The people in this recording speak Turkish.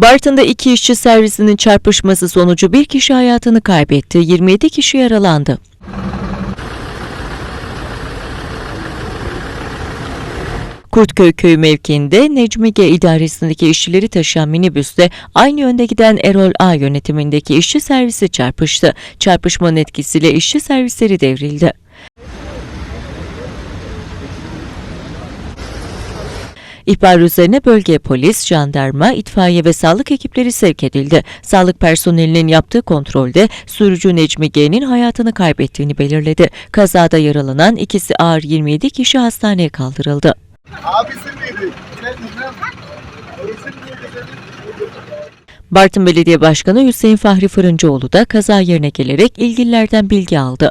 Bartın'da iki işçi servisinin çarpışması sonucu bir kişi hayatını kaybetti, 27 kişi yaralandı. Kurtköy köyü mevkiinde Necmige idaresindeki işçileri taşıyan minibüste aynı yönde giden Erol A yönetimindeki işçi servisi çarpıştı. Çarpışmanın etkisiyle işçi servisleri devrildi. İhbar üzerine bölge polis, jandarma, itfaiye ve sağlık ekipleri sevk edildi. Sağlık personelinin yaptığı kontrolde sürücü Necmi G'nin hayatını kaybettiğini belirledi. Kazada yaralanan ikisi ağır 27 kişi hastaneye kaldırıldı. Abisi miydi? Bartın Belediye Başkanı Hüseyin Fahri Fırıncıoğlu da kaza yerine gelerek ilgililerden bilgi aldı.